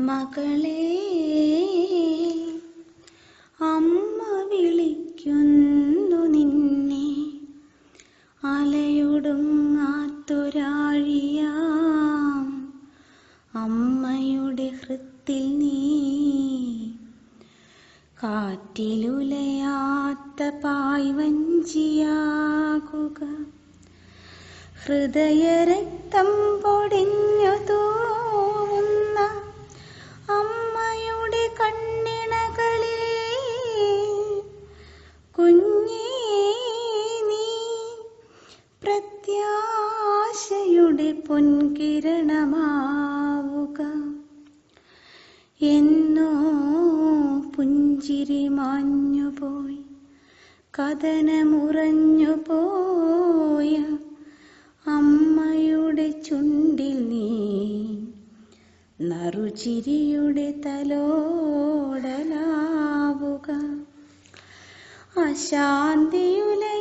മകളെ അമ്മ വിളിക്കുന്നു നിന്നെ. അലയൊടുങ്ങാത്തൊരാഴിയാം അമ്മയുടെ ഹൃത്തിൽ നീ. കാറ്റിലുലയാത്ത പായ്വഞ്ചിയാകുക. ഹൃദയരക്തം പൊടിഞ്ഞു പ്രത്യാശയുടെ പൊൻകിരണമാവുക. എന്നോ പുഞ്ചിരി മാഞ്ഞുപോയി കഥനമുറഞ്ഞു പോയ അമ്മയുടെ ചുണ്ടിൽ നീ നറുചിരിയുടെ തലോടലാവുക. അശാന്തിയുലയുന്ന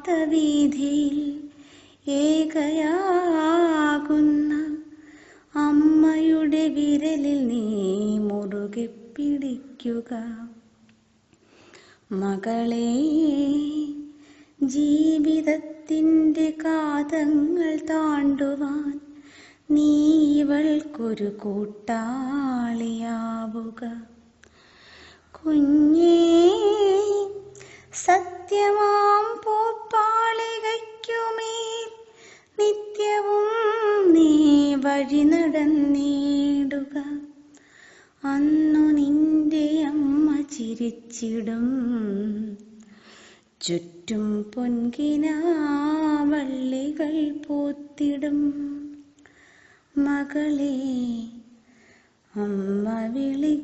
അറിയാത്ത വീതിയിൽ ഏകയാകുന്ന അമ്മയുടെ വിരലിൽ നീ മുറുകെ പിടിക്കുക. മകളെ ജീവിതത്തിന്റെ കാതങ്ങൾ താണ്ടുവാൻ നീ ഇവൾക്കൊരു കൂട്ടാളിയാവുക. കുഞ്ഞേ സത്യമാം പോപ്പാളികയ്ക്കുമേൽ നിത്യവും നീ വഴി നടന്നിടുക അന്നു നിന്റെ അമ്മ ചിരിച്ചിടും. ചുറ്റും പൊൻകിനാവള്ളികൾ പൂത്തിടും. മകളെ അമ്മ വിളി